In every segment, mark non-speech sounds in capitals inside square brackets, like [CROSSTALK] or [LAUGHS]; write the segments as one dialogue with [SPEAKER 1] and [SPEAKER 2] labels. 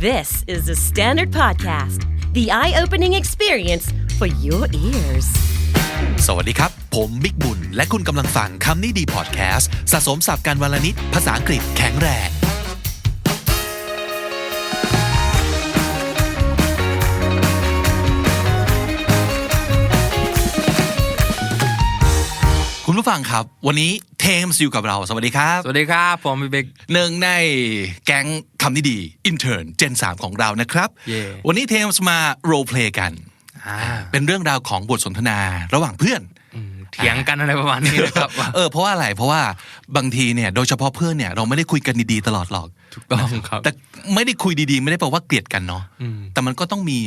[SPEAKER 1] This is the Standard Podcast, the eye opening experience for your ears.
[SPEAKER 2] สวัสดีครับ ผมบิ๊กบุญ และคุณกำลังฟังคำนี้ดีพอดแคสต์สะสมสับการวลนิดภาษาอังกฤษแข็งแรง ผู้ฟังครับ วันนี้เทมส์อยู่กับเรา สวัสดีครับ
[SPEAKER 3] สวัสดีครับ ผมพี่เบก
[SPEAKER 2] หนึ่งในแก๊งคำนี้ดีอินเทอร์เจน3ของเรานะครับ
[SPEAKER 3] เย่
[SPEAKER 2] วันนี้เทมส์มาโรลเพลย์กัน
[SPEAKER 3] อ่า
[SPEAKER 2] เป็นเรื่องราวของบทสนทนาระหว่างเพื่อน
[SPEAKER 3] เถียงกันอะไรประมาณนี้นะครับ
[SPEAKER 2] เออเพราะว่าอะไรเพราะว่าบางทีเนี่ยโดยเฉพาะเพื่อนเนี่ยเราไม่ได้คุยกันดีๆตลอดหรอก
[SPEAKER 3] ถูกต้องครับ
[SPEAKER 2] แต่ไม่ได้คุยดีๆ ไม่ได้แปลว่าเกลียดกันเนาะแต่มันก็ต้องมี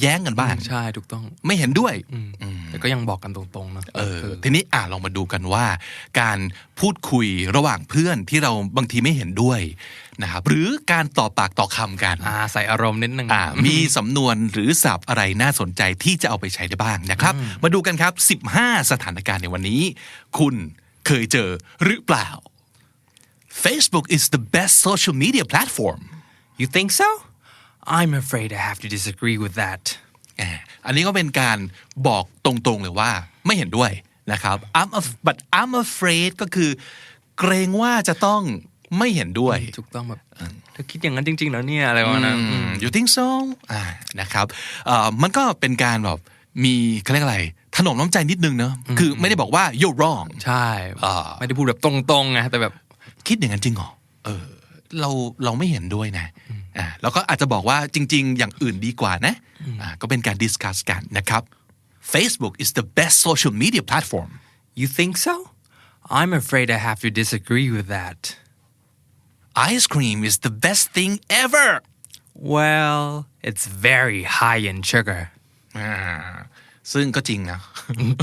[SPEAKER 2] แย้งกันบ้าง
[SPEAKER 3] ใช่ถูกต้อง
[SPEAKER 2] ไม่เห็นด้วย
[SPEAKER 3] แต่ก็ยังบอกกันตรงๆนะ
[SPEAKER 2] เออทีนี้อะลองมาดูกันว่า การพูดคุยระหว่างเพื่อนที่เราบางทีไม่เห็นด้วยนะครับหรือการต่อปากต่อคำกัน
[SPEAKER 3] อ่าใส่อารมณ์นิดนึง
[SPEAKER 2] อ่ามีสำนวนหรือศัพท์อะไรน่าสนใจที่จะเอาไปใช้ได้บ้างนะครับ มาดูกันครับ 15 สถานการณ์ในวันนี้ คุณเคยเจอหรือเปล่า Facebook is the best social media platform
[SPEAKER 3] you think so I'm afraid I have to disagree with that
[SPEAKER 2] อ่าอันนี้ก็เป็นการบอกตรงๆเลยว่าไม่เห็นด้วยนะครับ I'm af- but I'm afraid ก็คือเกรงว่าจะต้องไม่เห็นด้วย
[SPEAKER 3] ถูกต้องแบบเธอคิดอย่างนั้นจริง ๆ แล้วเนี่ยอะไรประมาณนั้น
[SPEAKER 2] อืม you think so อ่านะครับเอ่อมันก็เป็นการแบบมีเขาเรียกอะไรถนอมน้ำใจนิดนึงเนอะคือไม่ได้บอกว่า you're wrong
[SPEAKER 3] ใช่
[SPEAKER 2] อ่า
[SPEAKER 3] ไม่ได้พูดแบบตรงๆไงแต่แบบ
[SPEAKER 2] คิดอย่างนั้นจริงเหรอเออ เราเราไม่เห็นด้วยนะอ่าเราก็อาจจะบอกว่าจริง ๆ อย่างอื่นดีกว่านะอ่าก็เป็นการดิสคัสกันนะครับ Facebook is the best social media platform
[SPEAKER 3] you think so I'm afraid I have to disagree with that
[SPEAKER 2] ice cream is the best thing ever
[SPEAKER 3] well it's very high in sugar
[SPEAKER 2] อ่าซึ่งก็จริงนะ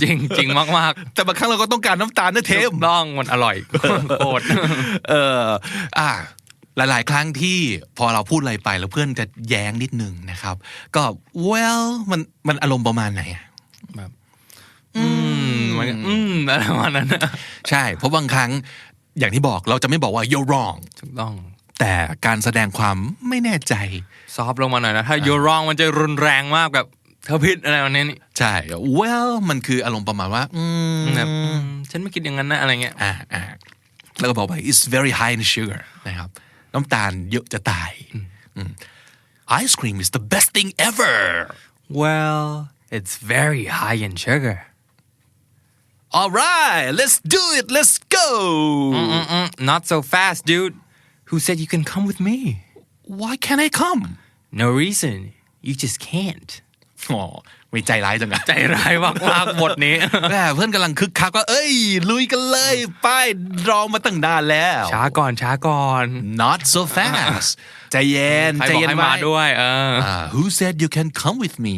[SPEAKER 3] จริงจริงมาก
[SPEAKER 2] แต่บางครั้งเราก็ต้องการน้ำตาลนะ
[SPEAKER 3] ๆ
[SPEAKER 2] เท
[SPEAKER 3] เท
[SPEAKER 2] ม
[SPEAKER 3] มต้องมันอร่อยโคตร
[SPEAKER 2] เอออ่า หลาย ๆ ครั้งที่พอเราพูดอะไรไปแล้วเพื่อนจะแย้งนิดนึงนะครับ ก็ well มันมันอารมณ์ประมาณไหนอะ
[SPEAKER 3] แบบอืมมันก็อืมอะไรประมาณนั้นนะ
[SPEAKER 2] ใช่เพราะบางครั้งอย่างที่บอกเราจะไม่บอกว่า you're wrong
[SPEAKER 3] ถูกต้อง
[SPEAKER 2] แต่การแสดงความไม่แน่ใจ
[SPEAKER 3] ซอฟต์ลงมาหน่อยนะถ้า you're wrong มันจะรุนแรงมากแบบเธอผิดอะไรวันนี้นี่
[SPEAKER 2] ใช่ well มันคืออารมณ์ประมาณว่า อืม
[SPEAKER 3] แบบอืมฉันไม่คิดอย่างนั้นนะอะไรเงี้ย
[SPEAKER 2] อ่าอ่าแล้วก็บอกว่า it's very high in sugar นะครับ น้ำตาลเยอะจะตายอืม ice cream is the best thing ever
[SPEAKER 3] well it's very high in sugar
[SPEAKER 2] alright let's do it let's go
[SPEAKER 3] Mm-mm, not so fast dude who said you can come with me
[SPEAKER 2] why can't I come
[SPEAKER 3] no reason you just can't
[SPEAKER 2] อ๋อ ไม่ใจร้ายจังอะ
[SPEAKER 3] ใจร้ายมากๆบทนี้
[SPEAKER 2] แม่เพื่อนกำลังคึกคักว่าเอ้ย ลุยกันเลยไป้ายรอมาตั้งนานแล้ว
[SPEAKER 3] ช้าก่อนช้าก่อน
[SPEAKER 2] not so fast ใจเย็น
[SPEAKER 3] ใคร
[SPEAKER 2] ใจ
[SPEAKER 3] บอก
[SPEAKER 2] เย็น
[SPEAKER 3] ให้
[SPEAKER 2] ไว้
[SPEAKER 3] มาด้วยเออ
[SPEAKER 2] อ่า who said you can come with me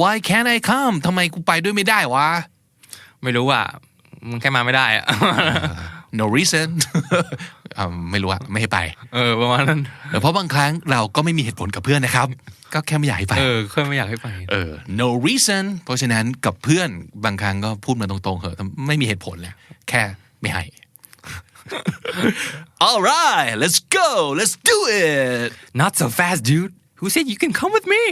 [SPEAKER 2] why can't I come ทำไมกูไปด้วยไม่ได้วะ
[SPEAKER 3] ไม่รู้อะมึงแค่มาไม่ได้อะ
[SPEAKER 2] no reason อ่าไม่รู้อะไม่ให้ไป
[SPEAKER 3] เออประมาณนั้น
[SPEAKER 2] เพราะบางครั้งเราก็ไม่มีเหตุผลกับเพื่อนนะครับ ก็แค่ไม่อยากให้ไป
[SPEAKER 3] เออค่อยไม่อยากให้ไป
[SPEAKER 2] เออ no reason เพราะฉะนั้นกับเพื่อนบางครั้งก็พูดมาตรงๆเหอะไม่มีเหตุผลเลยแค่ไม่ให้ alright let's go let's do it
[SPEAKER 3] Not so fast, dude. Who said you can come with me?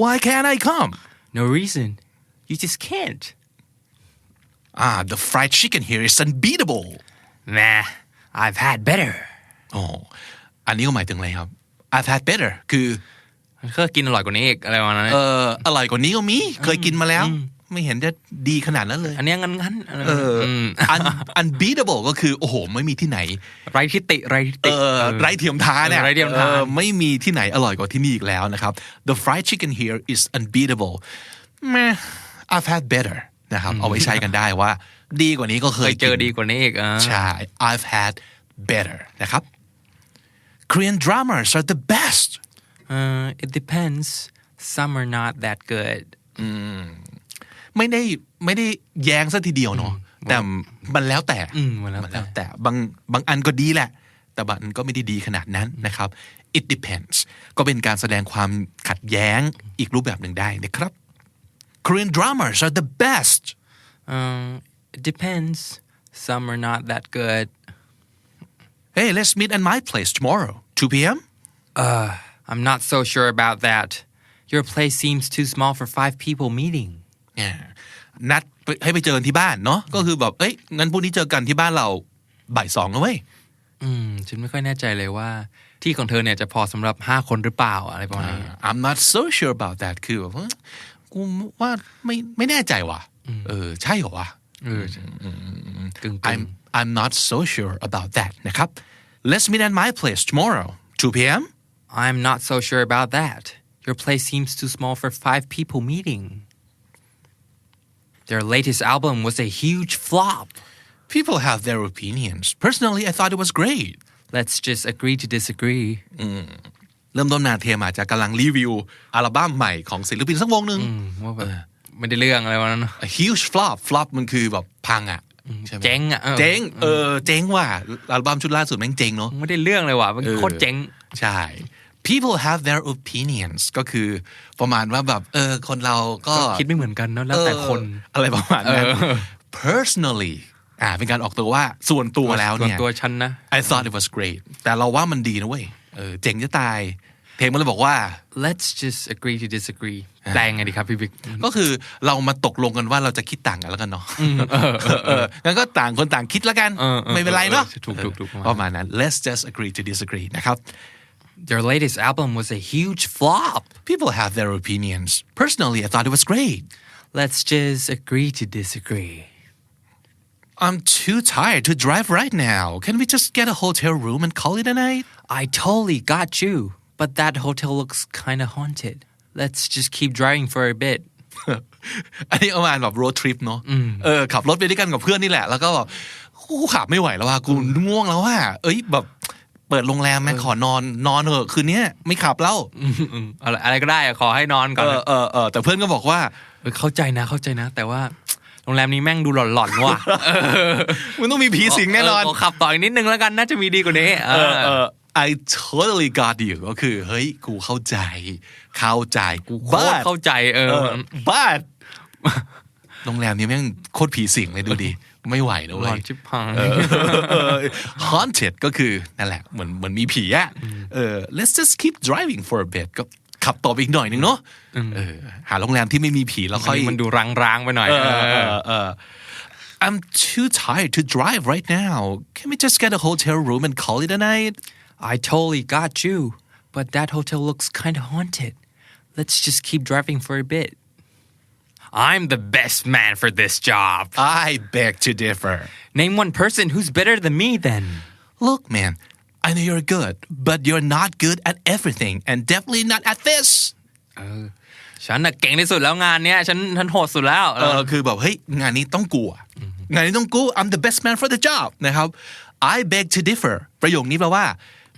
[SPEAKER 2] why can't I come
[SPEAKER 3] No reason. You just can't.
[SPEAKER 2] ah the fried chicken here is unbeatable
[SPEAKER 3] Nah, I've had better.
[SPEAKER 2] อ๋ออันนี้ก็หมายถึงอะไรครับ I've had better คือ
[SPEAKER 3] ก็กินอร่อยกว่านี้อีกอะไรประมาณนั้น
[SPEAKER 2] เอออร่อยกว่านี้ก็มี เคยกินมาแล้ว ไม่เห็นจะดีขนาดนั้นเลย
[SPEAKER 3] อันเนี้ยงั้นงั้นๆอะไร
[SPEAKER 2] เออ
[SPEAKER 3] ม
[SPEAKER 2] un- unbeatable ก็คือโอ้โหไม่มีที่ไหน
[SPEAKER 3] ไรทิติไรทิ
[SPEAKER 2] เอ
[SPEAKER 3] ติ
[SPEAKER 2] อไร้เทียมทานเนี่ย
[SPEAKER 3] ไร้เทียมทาน
[SPEAKER 2] ออไม่มีที่ไหนอร่อยกว่าที่นี่อีกแล้วนะครับ the fried chicken here is unbeatable แม่ I've had better นะครับเอาไว้ใช้กันได้ว่า ดีกว่านี้ก็เค
[SPEAKER 3] เค
[SPEAKER 2] ย
[SPEAKER 3] ยเจอ
[SPEAKER 2] กิน
[SPEAKER 3] ดีกว่านี้อีกอ่า
[SPEAKER 2] ใช่ I've had better นะครับ Korean dramas are the best
[SPEAKER 3] เออ it depends some are not that good
[SPEAKER 2] ไม่ได้ไม่ได้แย้งซะทีเดียวเนาะแต่มันแล้วแต่
[SPEAKER 3] อืมมันแล้วแต่
[SPEAKER 2] แต่บางบางอันก็ดีแหละ แต่บางอันก็ไม่ได้ดีขนาดนั้นนะครับ it depends ก็เป็นการแสดงความขัดแย้งอีกรูปแบบหนึ่งได้นะครับ Korean dramas are the best
[SPEAKER 3] um, it depends some are not that good
[SPEAKER 2] hey let's meet at my place tomorrow 2 p.m.
[SPEAKER 3] uh I'm not so sure about that your place seems too small for five people meeting
[SPEAKER 2] อ่านัดไปให้ไปเจอกันที่บ้านเนาะก็คือแบบเอ้ยงั้นพรุ่งนี้เจอกันที่บ้านเราบ่ายสองนะเว้ย
[SPEAKER 3] อืมฉันไม่ค่อยแน่ใจเลยว่า ที่ของเธอเนี่ยจะพอสำหรับห้าคนหรือเปล่าอะไรประมาณนี้
[SPEAKER 2] I'm not so sure about that คือแบบว่ากูว่าไม่ไม่แน่ใจว่ะเออใช่เหรอวะ
[SPEAKER 3] เออใช่กึ่ง
[SPEAKER 2] I'm I'm not so sure about that นะครับ Let's meet at my place tomorrow 2 p.m.
[SPEAKER 3] I'm not so sure about that your place seems too small for five people meeting their latest album was a huge flop
[SPEAKER 2] People have their opinions Personally I thought it was great
[SPEAKER 3] let's just agree to disagree
[SPEAKER 2] เริ่มต้นนาเทมาจากกำลังรีวิวอัลบั้มใหม่ของศิลปินสักวงหนึ่ง
[SPEAKER 3] ว่าแบบ ไม่ได้เรื่องอะไรวันนั้น
[SPEAKER 2] A huge flop flop มันคือแบบพังอะใช่ไหม
[SPEAKER 3] เจ๊งอะเออ
[SPEAKER 2] เจ๊งเออเจ๊งว่ะอัลบั้มชุดล่าสุดแม่งเจ๊งเนาะ
[SPEAKER 3] ไม่ได้เรื่องเลยว่ะมันโคตรเจ๊ง
[SPEAKER 2] ใช่ people have their opinions ก็คือประมาณว่าแบบเออคนเราก็
[SPEAKER 3] คิดไม่เหมือนกันเนอะแล้วแต่คน
[SPEAKER 2] เอออะไรประมาณนั้น
[SPEAKER 3] เออ
[SPEAKER 2] personally อ่าเป็นการออกตัวว่าส่วนตัวแล้ว
[SPEAKER 3] ส่วน
[SPEAKER 2] เนี่ย
[SPEAKER 3] ตัวฉันนะ
[SPEAKER 2] I thought it was great แต่เราว่ามันดีนะเว้ยเออเจ๋งจะตายเพลงมันเลยบอกว่า
[SPEAKER 3] let's just agree to disagree แปลงไงดีครับพี่บิ๊ก
[SPEAKER 2] ก็คือเรามาตกลงกันว่าเราจะคิดต่างกันแล้วกันเนาะเอองั้นก็ต่างคนต่างคิดแล้วกัน
[SPEAKER 3] เออเออ
[SPEAKER 2] ไม่เป็นไรเนาะ
[SPEAKER 3] เออถูกถูกถูก
[SPEAKER 2] ประมาณนั้น let's just agree to disagree นะครับ
[SPEAKER 3] their latest album was a huge flop
[SPEAKER 2] people have their opinions personally I thought it was great
[SPEAKER 3] let's just agree to disagree
[SPEAKER 2] I'm too tired to drive right now can we just get a hotel room and call it a night
[SPEAKER 3] I totally got you but that hotel looks kind of haunted let's just keep driving for a bit
[SPEAKER 2] อันนี้ประมาณแบบ road trip เนาะเออขับรถไปด้วยกันกับเพื่อนนี่แหละ แล้วก็แบบกูขับไม่ไหวแล้วว่ากูง่วงแล้วว่าเอ้ยแบบเปิดโรงแรมแม่งขอนอนนอนเถอะคืนนี้ไม่ขับแล้ว
[SPEAKER 3] อืมอะไรอะไรก็ได้อะขอให้นอนก่
[SPEAKER 2] เอ
[SPEAKER 3] อน
[SPEAKER 2] อ
[SPEAKER 3] นะ
[SPEAKER 2] เออเออแต่เพื่อนก็บอกว่า
[SPEAKER 3] เออเข้าใจนะเข้าใจนะ แต่ว่าโรงแรมนี้แม่งดูหลอนๆว่ะ
[SPEAKER 2] มันต้องมีผีสิงแน่นอน
[SPEAKER 3] เขขับต่ออีกนิดนึงแล้วกันน่าจะมีดีกว่านี้ เอ
[SPEAKER 2] เอ
[SPEAKER 3] อ
[SPEAKER 2] อเออ I totally got you ก็คือเฮ้ยกูเข้าใจ เข้าใจกู
[SPEAKER 3] โคตรเข้าใจเออ
[SPEAKER 2] เออ but โรงแรมนี้แม่งโคตรผีสิงเลยดูดิไม่ไหวแล้ว
[SPEAKER 3] หล
[SPEAKER 2] เว้
[SPEAKER 3] อน
[SPEAKER 2] ย
[SPEAKER 3] ชิบพัง
[SPEAKER 2] เออ haunted ก็คือนั่นแหละเหมือนเหมือนมีผีอะเออ let's just keep driving for a bit ก็ขับต่อไปอีกหน่อยนึงเนาะเออหาโรงแรมที่ไม่มีผีแล้ว
[SPEAKER 3] อั
[SPEAKER 2] ค่
[SPEAKER 3] น
[SPEAKER 2] อย
[SPEAKER 3] นี้มันดูร้างๆไปหน่อย
[SPEAKER 2] เออ
[SPEAKER 3] เอ
[SPEAKER 2] เอ
[SPEAKER 3] อ
[SPEAKER 2] อเออ I'm too tired to drive right now can we just get a hotel room and call it a night
[SPEAKER 3] I totally got you but that hotel looks kind of haunted let's just keep driving for a bit I'm the best man for this job
[SPEAKER 2] I beg to differ
[SPEAKER 3] name one person who's better than me then
[SPEAKER 2] look man I know you're good but you're not good at everything and definitely not at this
[SPEAKER 3] ฉันน่ะเก่งที่สุดแล้วงานเนี้ยฉันฉันโหดสุดแล้ว
[SPEAKER 2] เออคือแบบเฮ้ยงานนี้ต้องกูอะงานนี้ต้องกู I'm the best man for the job นะครับ I beg to differ ประโยคนี้แปลว่า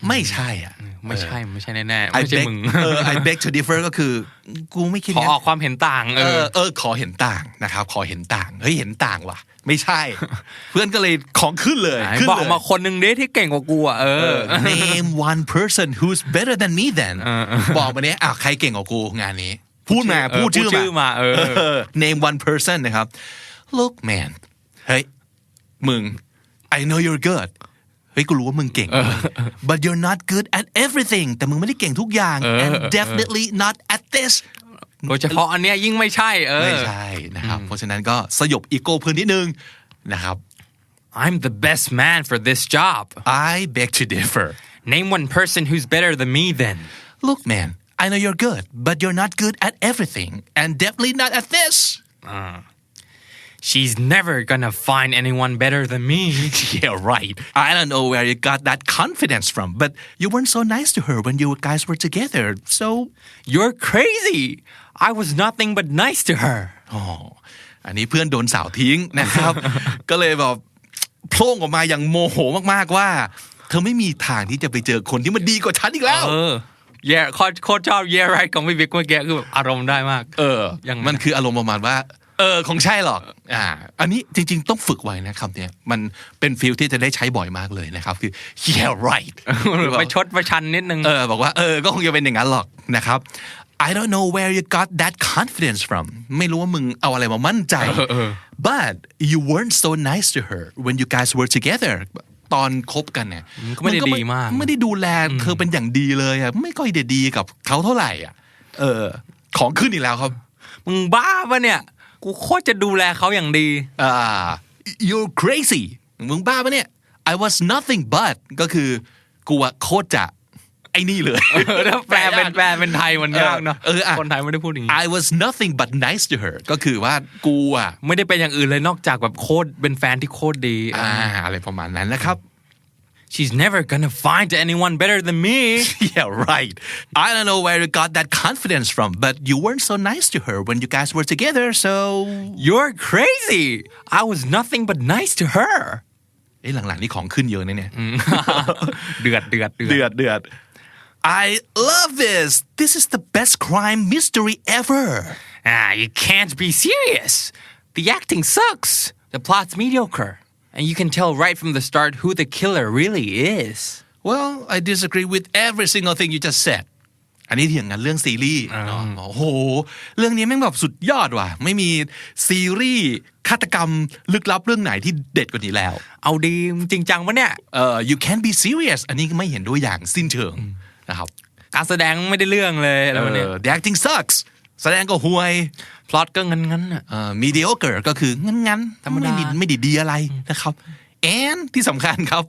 [SPEAKER 2] ไม่ใช่อะ
[SPEAKER 3] ไม่ใช่ไม่ใช่แน่ๆ
[SPEAKER 2] I
[SPEAKER 3] ไม่ใช่
[SPEAKER 2] beg
[SPEAKER 3] มึง
[SPEAKER 2] เออ I beg to differ ก็คือ กูไม่คิด
[SPEAKER 3] ขอ
[SPEAKER 2] งั้น
[SPEAKER 3] ออกความเห็นต่างเอ
[SPEAKER 2] เอ
[SPEAKER 3] อ
[SPEAKER 2] อเออขอเห็นต่างนะครับขอเห็นต่างเฮ้ยเห็นต่างว่ะ ไม่ใช่ เพื่อนก็เลยของขึ้นเลย
[SPEAKER 3] ไหน
[SPEAKER 2] ขึ้น
[SPEAKER 3] บอก
[SPEAKER 2] เลย
[SPEAKER 3] มาคนหนึ่งดิที่เก่งกว่ากูอะเออ
[SPEAKER 2] name one person who's better than me then บอกมาเนี้ยอะใครเก่งกว่ากูงานนี้ พูดมา
[SPEAKER 3] เออ
[SPEAKER 2] พูดชื่อ
[SPEAKER 3] พูดชื่อมาเออ
[SPEAKER 2] name one person นะครับ look man เฮ้ยมึง I know you're good เฮ้ยกูรู้ว่ามึงเก่ง but you're not good at everything แต่มึงไม่ได้เก่งทุกอย่าง and definitely not at this
[SPEAKER 3] โดยเฉพาะอันเนี้ยยิ่งไม่ใช่เออ
[SPEAKER 2] ไม่ใช่นะครับ เพราะฉะนั้นก็สยบอีโก้เพื่อนนิดนึงนะครับ
[SPEAKER 3] I'm the best man for this job
[SPEAKER 2] I beg to differ
[SPEAKER 3] name one person who's better than me then
[SPEAKER 2] look man I know you're good but you're not good at everything and definitely not at this
[SPEAKER 3] she's never gonna find anyone better than me
[SPEAKER 2] yeah right I don't know where you got that confidence from but you weren't so nice to her when you guys were together so
[SPEAKER 3] you're crazy I was nothing but nice to her
[SPEAKER 2] อ๋ออันนี้เพื่อนโดนสาวทิ้งนะครับ ก็เลยแบบโพล่งออกมาอย่างโมโหมากๆว่า เธอไม่มีทางที่จะไปเจอคนที่มันดีกว่าฉันอีกแล้ว
[SPEAKER 3] เออ yeah โคตรโคตรชอบ yeah right ของพี่บิ๊กเมื่อกี้คือแบบอารมณ์ได้มาก
[SPEAKER 2] เออ
[SPEAKER 3] ยังไง
[SPEAKER 2] มันคืออารมณ์ประมาณว่าเออคงใช่หรอกอ่าอันนี้จริง ๆ ต้องฝึกไว้นะคำเนี้ยมันเป็นฟิลที่จะได้ใช้บ่อยมากเลยนะครับ คือ yeah right
[SPEAKER 3] ไปชดประชันนิดนึง
[SPEAKER 2] เออบอกว่าเออก็คงจะเป็นอย่างนั้นหรอกนะครับ I don't know where you got that confidence from ไม่รู้ว่ามึงเอาอะไรมามั่นใจ but you weren't so nice to her when you guys were together ตอนคบกันเนี่ย
[SPEAKER 3] ก็ไม่ได้
[SPEAKER 2] น
[SPEAKER 3] ดีมาก
[SPEAKER 2] ไม่ได้ดูแลเธอเป็นอย่างดีเลยอะไม่ค่อยได้ดีกับเขาเท่าไหร่อะเออของขึ้นอีกแล้วครับ
[SPEAKER 3] มึงบ้าปะเนี่ย กูโคตรจะดูแลเขาอย่างดี
[SPEAKER 2] อ่า you're crazy มึงบ้าปะเนี่ย I was nothing but ก็คือกูอะโคตรจะไอ้นี่เลย
[SPEAKER 3] ถ้าแปลเป็นแปลเป็นไทยมันยากเนาะ
[SPEAKER 2] เอออะ
[SPEAKER 3] คนไทยไม่ได้พูดอย่างนี้
[SPEAKER 2] I was nothing but nice to her ก็คือว่ากูอะ
[SPEAKER 3] ไม่ได้เป็นอย่างอื่นเลยนอกจากแบบโคตรเป็นแฟนที่โคตรดี
[SPEAKER 2] อ่าอะไรประมาณนั้นนะครับ
[SPEAKER 3] She's never gonna find anyone better than me [LAUGHS]
[SPEAKER 2] yeah right I don't know where you got that confidence from but you weren't so nice to her when you guys were together so
[SPEAKER 3] You're crazy I was nothing but nice to her
[SPEAKER 2] เอ้ยหลังๆนี่ของขึ้นเยอะนะเนี่ย [LAUGHS]
[SPEAKER 3] เดือดเดือดเดือด
[SPEAKER 2] เดือดเดือด [LAUGHS] I love this this is the best crime mystery ever
[SPEAKER 3] Ah, you can't be serious. The acting sucks. The plot's mediocre. And you can tell right from the start who the killer really is.
[SPEAKER 2] Well I disagree with every single thing you just said อันนี้เถียงกันเรื่องซีรีส์เนาะโอ้โห เรื่องนี้แม่งแบบสุดยอดว่ะ ไม่มีซีรีส์ฆาตกรรมลึกลับเรื่องไหนที่เด็ดกว่านี้แล้ว
[SPEAKER 3] เอาดีมึงจริงจังปะเนี่ย
[SPEAKER 2] เอ่อ you can't be serious อันนี้ก็ไม่เห็นด้วยอย่างสิ้นเชิงนะครับ
[SPEAKER 3] การแสดงไม่ได้เรื่องเลยอะไร
[SPEAKER 2] เอ
[SPEAKER 3] แบบเนี้ย
[SPEAKER 2] อ the acting sucks แสดงก็ห่วย
[SPEAKER 3] พล็อตก็งั้นงั้นๆอะ
[SPEAKER 2] เอ่อ mediocre ก็คืองั้นๆ
[SPEAKER 3] ธรรมดา
[SPEAKER 2] ไม่ดีไม่ดีดีอะไรนะครับ and ที่สำคัญครับ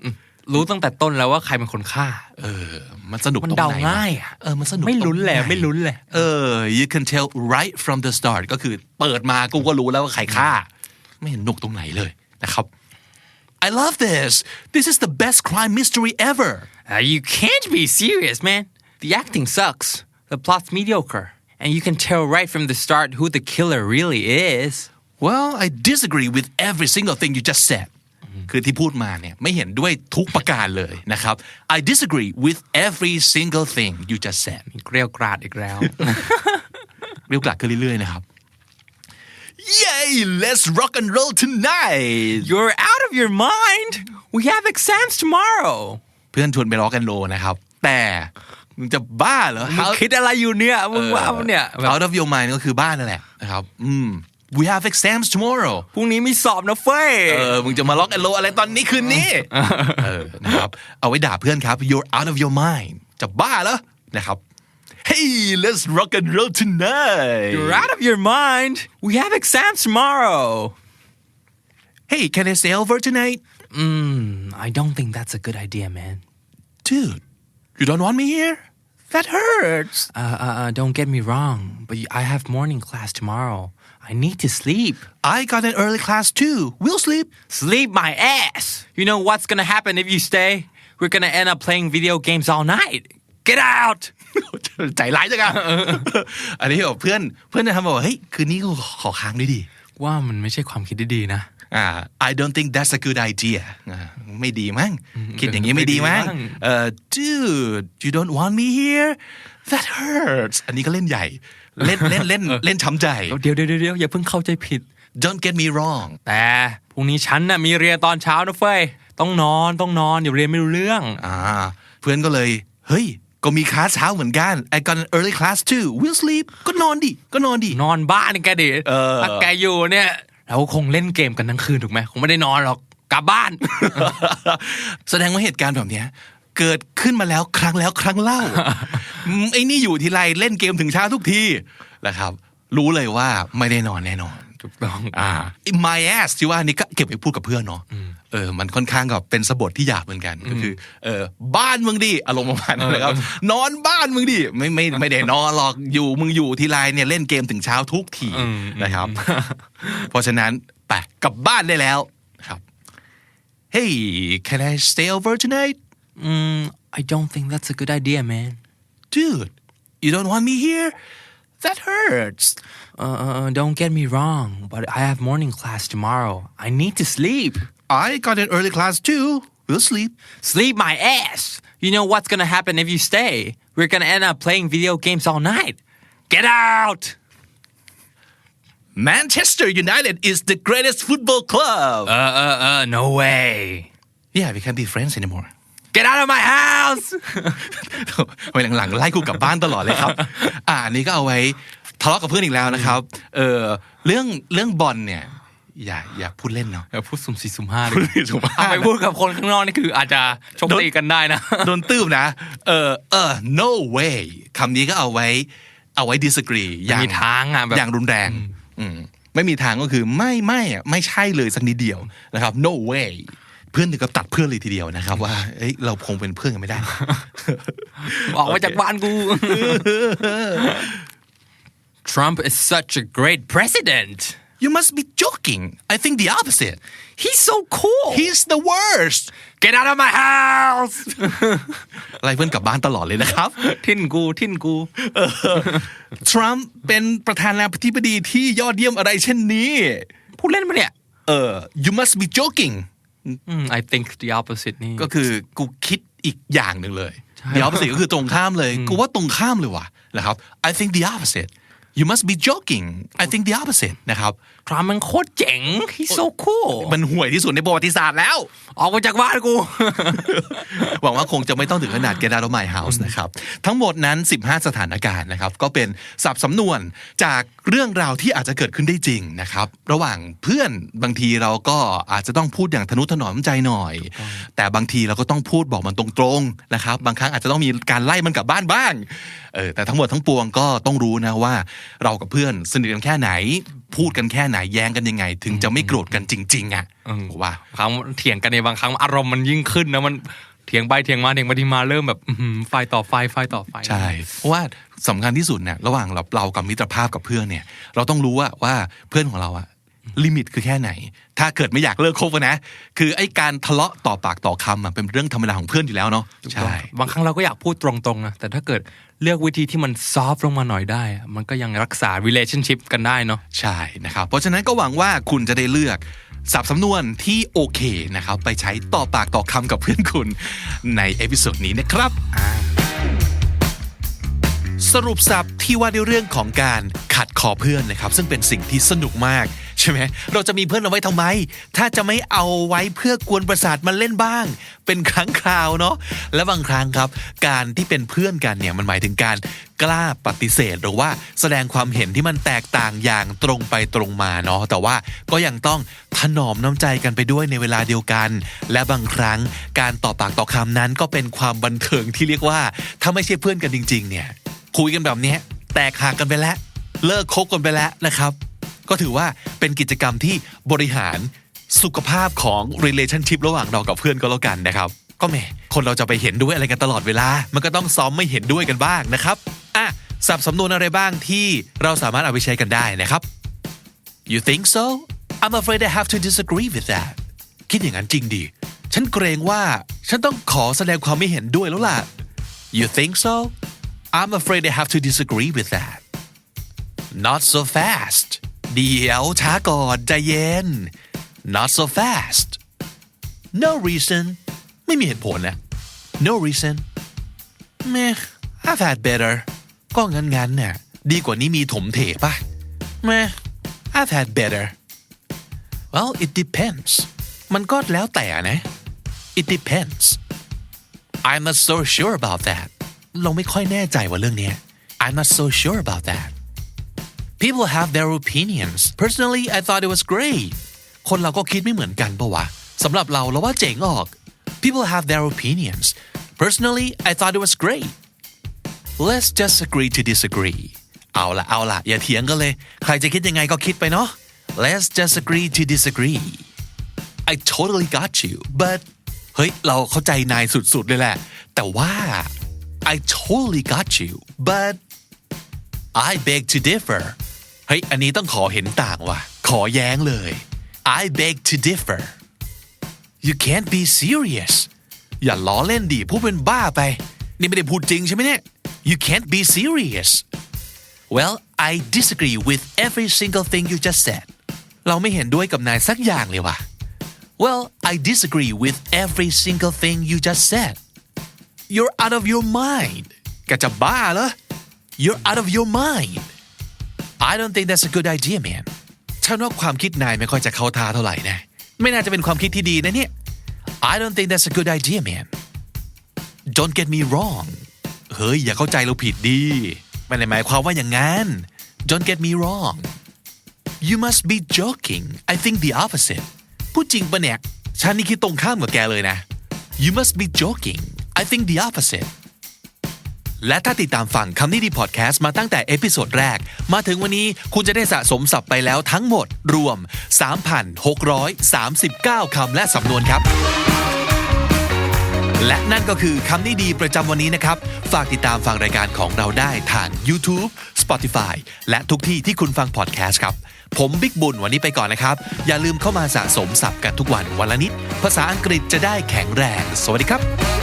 [SPEAKER 3] รู้ตั้งแต่ต้นแล้วว่าใครเป็นคนฆ่า
[SPEAKER 2] เออ มันสนุก
[SPEAKER 3] มัน
[SPEAKER 2] ตรง
[SPEAKER 3] เดา
[SPEAKER 2] ไหนวะ
[SPEAKER 3] ง่ายอะ
[SPEAKER 2] เออมันสนุก
[SPEAKER 3] ไม่ลุ้น
[SPEAKER 2] ตรง
[SPEAKER 3] เลย
[SPEAKER 2] ห
[SPEAKER 3] ไม่ลุ้นเลย
[SPEAKER 2] เออ you can tell right from the start ก็คือเปิดมากูก็รู้แล้วว่าใครฆ่า ไม่เห็นหนุกตรงไหนเลยนะครับ I love this this is the best crime mystery ever
[SPEAKER 3] Uh, you can't be serious, man. The acting sucks. The plot's mediocre. And you can tell right from the start who the killer really is.
[SPEAKER 2] well I disagree with every single thing you just said คือที่พูดมาเนี่ยไม่เห็นด้วยทุกประการเลยนะครับ [LAUGHS] I disagree with every single thing you just said [LAUGHS]
[SPEAKER 3] เกลียวกราดอีกแล้ว
[SPEAKER 2] เรียกกลัดขึ้นเรื่อยๆนะครับ [LAUGHS] Yay let's rock and roll tonight
[SPEAKER 3] You're out of your mind. We have exams tomorrow.
[SPEAKER 2] เพื่อนชวนไปร็อกแอนโรนะครับ แต่ มึงจะบ้าเหรอ
[SPEAKER 3] มึง
[SPEAKER 2] How-
[SPEAKER 3] คิดอะไรอยู่เนี่ยมึงว่าเนี่ยแบบ
[SPEAKER 2] out of your mind ก็คือบ้านนั่นแหละนะครับอืม we have exams tomorrow
[SPEAKER 3] พรุ่งนี้มีสอบนะเฟ้ย
[SPEAKER 2] เออ มึงจะมาล็อกแอนโรอะไรตอนนี้คืนนี้ เออ นะครับ เอาไว้ด่าเพื่อนครับ you're out of your mind จะบ้าเหรอ นะครับ hey let's rock and roll tonight
[SPEAKER 3] You're out of your mind. We have exams tomorrow.
[SPEAKER 2] hey can I stay over tonight
[SPEAKER 3] I don't think that's a good idea, man.
[SPEAKER 2] dude you don't want me here that hurts
[SPEAKER 3] Uh, uh, uh, don't get me wrong, but I have morning class tomorrow. I need to sleep.
[SPEAKER 2] I got an early class too we'll sleep
[SPEAKER 3] Sleep my ass. You know what's gonna happen if you stay? We're gonna end up playing video games all night. Get out. [LAUGHS]
[SPEAKER 2] ใจร้ายจังอะ อันนี้บอกเพื่อนเพื่อนจะทำบอกว่าเฮ้ย คืนนี้กูขอค้างด้วยดิ
[SPEAKER 3] ว่ามันไม่ใช่ความคิดที่ดีนะ
[SPEAKER 2] อ[LAUGHS] ่า I don't think that's a good idea อ่าไม่ดีมั้งคิดอย่างนี้ไม่ดีมั้ง
[SPEAKER 3] ไม่ดีมั้ง
[SPEAKER 2] เอ่อ dude you don't want me here that hurts อันนี้ก็เล่นใหญ่ เล่นเล่นเล่นเล่นช้ำใจ
[SPEAKER 3] เดี๋ยวเดี๋ยวเดี๋ยวเดี๋ยวอย่าเพิ่งเข้าใจผิด
[SPEAKER 2] don't get me wrong
[SPEAKER 3] แต่พรุ่งนี้ฉันน่ะมีเรียนตอนเช้านะเฟ้ยต้องนอนต้องนอนอย่าเรียนไม่รู้เรื่อง
[SPEAKER 2] อ่าเพื่อนก็เลย เฮ้ย ก็มีคลาสเช้าเหมือนกัน I got an early class too we'll sleep ก็นอนดิ ก็นอนดิ
[SPEAKER 3] นอนบ้านแกดิ
[SPEAKER 2] เออ
[SPEAKER 3] ถ้าแกอยู่เนี่ย เราคงเล่นเกมกันทั้งคืนถูกไหมคงไม่ได้นอนหรอกกลับบ้าน
[SPEAKER 2] แสดงว่าเหตุการณ์แบบเนี้ยเกิดขึ้นมาแล้วครั้งแล้วครั้งเล่าอืมไอ้นี่อยู่ทีไรเล่นเกมถึงเช้าทุกทีนะครับ รู้เลยว่าไม่ได้นอนแน่นอน
[SPEAKER 3] ถูกต้อง
[SPEAKER 2] อ่า my ass ที่ว่านี่ก็เก็บไปพูดกับเพื่อนเนาะ เออมันค่อนข้างกับเป็นสะบทที่หยาบเหมือนกันก็คือเออบ้านมึงดิอารมณ์ประมาณนั้นเลยครับนอนบ้านมึงดิไม่ไม่ไม่ได้นอนหรอกอยู่มึงอยู่ทีไรเนี่ยเล่นเกมถึงเช้าทุกทีนะครับ เพราะฉะนั้นไปกลับบ้านได้แล้วครับ Hey can I stay over tonight
[SPEAKER 3] Mm, I don't think that's a good idea man
[SPEAKER 2] dude you don't want me here that hurts
[SPEAKER 3] uh, uh, don't get me wrong but I have morning class tomorrow I need to sleep
[SPEAKER 2] I got an early class too we'll sleep
[SPEAKER 3] sleep my ass you know what's gonna happen if you stay we're gonna end up playing video games all night get out
[SPEAKER 2] Manchester United is the greatest football club
[SPEAKER 3] uh uh uh no way
[SPEAKER 2] yeah we can't be friends anymore
[SPEAKER 3] get out of my house [LAUGHS]
[SPEAKER 2] ไว้หลังๆไล่กูกลับบ้านตลอดเลยครับ อ่าอันนี้ก็เอาไว้ทะเลาะกับเพื่อนอีกแล้วนะครับ เออเรื่องเรื่องบอลเนี่ย [LAUGHS] อย่าอย่าพูดเล่นเนาะ
[SPEAKER 3] เออพูดสุ่มสี่สุ่มห้าเลย
[SPEAKER 2] พูดสี่สุ่มห้า
[SPEAKER 3] เอาไปพูดกับคนข้างนอกนี่คืออาจจะชกตีกันได้นะ
[SPEAKER 2] โดนตื้มนะ เออเออ no way คำนี้ก็เอาไว้ เอาไว้ disagree อย่าง
[SPEAKER 3] มีทางอะแบบ
[SPEAKER 2] อย่างรุนแรงอืมไม่มีทางก็คือไม่ไม่อะไม่ใช่เลยสักนิดเดียวนะครับ no way เพื่อนถึงกับตัดเพื่อนเลยทีเดียวนะครับ ว่าเอ้ยเราคงเป็นเพื่อนกันไม่ได้
[SPEAKER 3] ออกมาจากบ้านกู Trump is such a great president
[SPEAKER 2] you must be joking I think the opposite
[SPEAKER 3] he's so cool
[SPEAKER 2] he's the worst
[SPEAKER 3] get out of my house
[SPEAKER 2] ไล่เพื่อนกลับบ้านตลอดเลยนะครับ
[SPEAKER 3] ทิ่นกูทิ่นกู
[SPEAKER 2] ทรัมป์เป็นประธานาธิบดีที่ยอดเยี่ยมอะไรเช่นนี้
[SPEAKER 3] พูดเล่นปะเนี่ย
[SPEAKER 2] เออ you must be joking
[SPEAKER 3] อืม I think the opposite นี่
[SPEAKER 2] ก็คือกูคิดอีกอย่างหนึ่งเลย the opposite ก็คือตรงข้ามเลย กูว่าตรงข้ามเลยว่ะนะครับ I think the opposite you must be joking I think the opposite นะครับ
[SPEAKER 3] ทรัมป์มันโคตรเจ๋ง he's so cool
[SPEAKER 2] มันห่วยที่สุดในประวัติศาสตร์แล้ว
[SPEAKER 3] ออกมาจากบ้านกู
[SPEAKER 2] หวังว่าคงจะไม่ต้องถึงขนาด get out of my house นะครับ ทั้งหมดนั้น 15 สถานการณ์นะครับ ก็เป็นสับสำนวนจากเรื่องราวที่อาจจะเกิดขึ้นได้จริงนะครับ ระหว่างเพื่อนบางทีเราก็อาจจะต้องพูดอย่างทนุถนอมใจหน่อย แต่บางทีเราก็ต้องพูดบอกมันตรงๆนะครับ บางครั้งอาจจะต้องมีการไล่มันกลับบ้านบ้าง เออ แต่ทั้งหมดทั้งปวงก็ต้องรู้นะว่าเรากับเพื่อนสนิทกันแค่ไหน พูดกันแค่ไหนแย้งกันยังไง ถึงจะไม่โกรธกันจริง ๆ อะว่า
[SPEAKER 3] ครั้งเถียงกันในบางครั้งอารมณ์มันยิ่งขึ้นนะมันเถียงไปเถียงมาเถียงไปที่มาเริ่มแบบอื้อหือไฟต่อไฟไฟต่อไฟ
[SPEAKER 2] ใช่เพราะว่าสำคัญที่สุดเนี่ยระหว่างเราเรากับมิตรภาพกับเพื่อนเนี่ย เราต้องรู้ว่าว่าเพื่อนของเราอะลิมิตคือแค่ไหน ถ้าเกิดไม่อยากเลิกคบกันนะ คือไอ้การทะเลาะต่อปากต่อคำอะเป็นเรื่องธรรมดาของเพื่อนอยู่แล้วเนาะใช่
[SPEAKER 3] บางครั้งเราก็อยากพูดตรงๆนะแต่ถ้าเกิดเลือกวิธีที่มันซอฟลงมาหน่อยได้อะมันก็ยังรักษา relationship กันได้เนาะ
[SPEAKER 2] ใช่นะครับเพราะฉะนั้นก็หวังว่าคุณจะได้เลือกสับสำนวนที่โอเคนะครับ ไปใช้ต่อปากต่อคำกับเพื่อนคุณในเอพิโซดนี้นะครับ สรุปสับที่ว่าด้วยเรื่องของการขัดคอเพื่อนนะครับ ซึ่งเป็นสิ่งที่สนุกมาก ใช่ไหมเราจะมีเพื่อนเอาไว้ทำไม ถ้าจะไม่เอาไว้เพื่อกวนประสาทมันเล่นบ้าง เป็นครั้งคราวเนาะและบางครั้งครับ การที่เป็นเพื่อนกันเนี่ยมันหมายถึงการกล้าปฏิเสธหรือว่าแสดงความเห็นที่มันแตกต่างอย่างตรงไปตรงมาเนาะแต่ว่าก็ยังต้องถนอมน้ำใจกันไปด้วยในเวลาเดียวกัน และบางครั้งการต่อปากต่อคำนั้นก็เป็นความบันเทิงที่เรียกว่า ถ้าไม่ใช่เพื่อนกันจริง ๆ เนี่ยคุยกันแบบนี้แตกหักกันไปแล้ว เลิกคบกันไปแล้วนะครับ ก็ถือว่าเป็นกิจกรรมที่บริหารสุขภาพของ relationship ระหว่างเรากับเพื่อนก็แล้วกันนะครับ ก็แหมคนเราจะไปเห็นด้วยอะไรกันตลอดเวลา มันก็ต้องซ้อมไม่เห็นด้วยกันบ้างนะครับอะสับสำนวนอะไรบ้างที่เราสามารถเอาไปใช้กันได้นะครับ You think so? I'm afraid I have to disagree with that คิดอย่างนั้นจริงดิฉันเกรงว่าฉันต้องขอแสดงความไม่เห็นด้วยแล้วล่ะ You think so? I'm afraid I have to disagree with that. Not so fast. เดี๋ยวช้าก่อนใจเย็น Not so fast. No reason. ไม่มีเหตุผลนะ No reason. Meh, I've had better. ก็งั้นๆเนี่ยดีกว่านี้มีถมเถป่ะ Meh, I've had better. Well, it depends. มันก็แล้วแต่นะ It depends. I'm not so sure about that. เราไม่ค่อยแน่ใจว่าเรื่องนี้ I'm not so sure about that. People have their opinions. Personally, I thought it was great. คนเราก็คิดไม่เหมือนกันปะวะสำหรับเราเราว่าเจ๋งออก People have their opinions. Personally, I thought it was great. Let's just agree to disagree. เอาละเอาละอย่าเถียงกันเลย ใครจะคิดยังไงก็คิดไปเนาะ Let's just agree to disagree. I totally got you but เฮ้ย เราเข้าใจนายสุดๆเลยแหละ แต่ว่า I totally got you but I beg to differ เฮ้ยอันนี้ต้องขอเห็นต่างว่ะ ขอแย้งเลย I beg to differ You can't be serious อย่าล้อเล่นดิพูดเป็นบ้าไป นี่ไม่ได้พูดจริงใช่ไหมเนี่ย You can't be serious Well I disagree with every single thing you just said เราไม่เห็นด้วยกับนายสักอย่างเลยว่ะ Well I disagree with every single thing you just said You're out of your mind แกจะบ้าเหรอ You're out of your mind I don't think that's a good idea man ฉันว่าความคิดนายไม่ค่อยจะเข้าท่าเท่าไหร่นะ ไม่น่าจะเป็นความคิดที่ดีนะเนี่ย I don't think that's a good idea man Don't get me wrong เฮ้ยอย่าเข้าใจเราผิดดีไม่ได้หมายความว่าอย่างนั้น Don't get me wrong you must be joking I think the opposite พูดจริงปะเนี่ย ฉันนี่คิดตรงข้ามกับแกเลยนะ you must be joking I think the opposite และถ้าติดตามฟังคำนี้ดีพอดแคสต์มาตั้งแต่เอพิโซดแรก มาถึงวันนี้คุณจะได้สะสมศัพท์ไปแล้วทั้งหมด รวม 3,639 คำและสำนวนครับ และนั่นก็คือคำนี้ดีประจำวันนี้นะครับ ฝากติดตามฟังรายการของเราได้ทาง YouTube Spotify และทุกที่ที่คุณฟังพอดแคสต์ครับ ผมบิ๊กบุญวันนี้ไปก่อนนะครับ อย่าลืมเข้ามาสะสมศัพท์กันทุกวันวันละนิด ภาษาอังกฤษจะได้แข็งแรง สวัสดีครับ